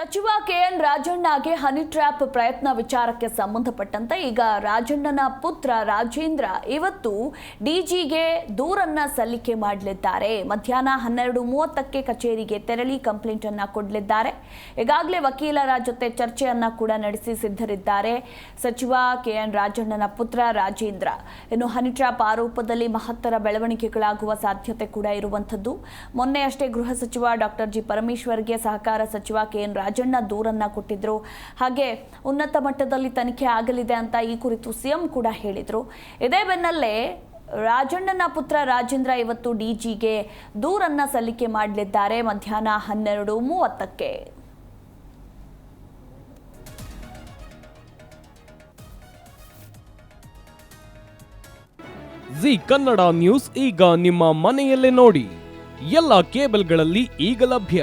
ಸಚಿವ K N ರಾಜಣ್ಣಗೆ honey trap ಪ್ರಯತ್ನ ವಿಚಾರಕ್ಕೆ ಸಂಬಂಧಪಟ್ಟಂತೆ ಈಗ ರಾಜಣ್ಣನ ಪುತ್ರ ರಾಜೇಂದ್ರ ಇವತ್ತು ಡಿಜಿಗೆ ದೂರನ್ನ ಸಲ್ಲಿಕೆ ಮಾಡಲಿದ್ದಾರೆ. ಮಧ್ಯಾಹ್ನ ಹನ್ನೆರಡು ಮೂವತ್ತಕ್ಕೆ ಕಚೇರಿಗೆ ತೆರಳಿ ಕಂಪ್ಲೇಂಟ್ ಅನ್ನ ಕೊಡಲಿದ್ದಾರೆ. ಈಗಾಗಲೇ ವಕೀಲರ ಜೊತೆ ಚರ್ಚೆಯನ್ನ ಕೂಡ ನಡೆಸಿ ಸಿದ್ಧರಿದ್ದಾರೆ ಸಚಿವ ಕೆಎನ್ ರಾಜಣ್ಣನ ಪುತ್ರ ರಾಜೇಂದ್ರ. ಇನ್ನು ಹನಿ ಟ್ರ್ಯಾಪ್ ಆರೋಪದಲ್ಲಿ ಮಹತ್ತರ ಬೆಳವಣಿಗೆಗಳಾಗುವ ಸಾಧ್ಯತೆ ಕೂಡ ಇರುವಂಥದ್ದು. ಮೊನ್ನೆಯಷ್ಟೇ ಗೃಹ ಸಚಿವ ಡಾಕ್ಟರ್ ಜಿ ಪರಮೇಶ್ವರ್ಗೆ ಸಹಕಾರ ಸಚಿವ ಕೆಎನ್ ರಾಜಣ್ಣ ದೂರನ್ನ ಕೊಟ್ಟಿದ್ರು. ಹಾಗೆ ಉನ್ನತ ಮಟ್ಟದಲ್ಲಿ ತನಿಖೆ ಆಗಲಿದೆ ಅಂತ ಈ ಕುರಿತು ಸಿಎಂ ಕೂಡ ಹೇಳಿದ್ರು. ಇದೇ ಬೆನ್ನಲ್ಲೇ ರಾಜಣ್ಣನ ಪುತ್ರ ರಾಜೇಂದ್ರ ಇವತ್ತು ಡಿಜಿಗೆ ದೂರನ್ನ ಸಲ್ಲಿಕೆ ಮಾಡಲಿದ್ದಾರೆ ಮಧ್ಯಾಹ್ನ ಹನ್ನೆರಡು ಮೂವತ್ತಕ್ಕೆ. ಜಿ ಕನ್ನಡ ನ್ಯೂಸ್ ಈಗ ನಿಮ್ಮ ಮನೆಯಲ್ಲೇ ನೋಡಿ. ಎಲ್ಲ ಕೇಬಲ್ಗಳಲ್ಲಿ ಈಗ ಲಭ್ಯ.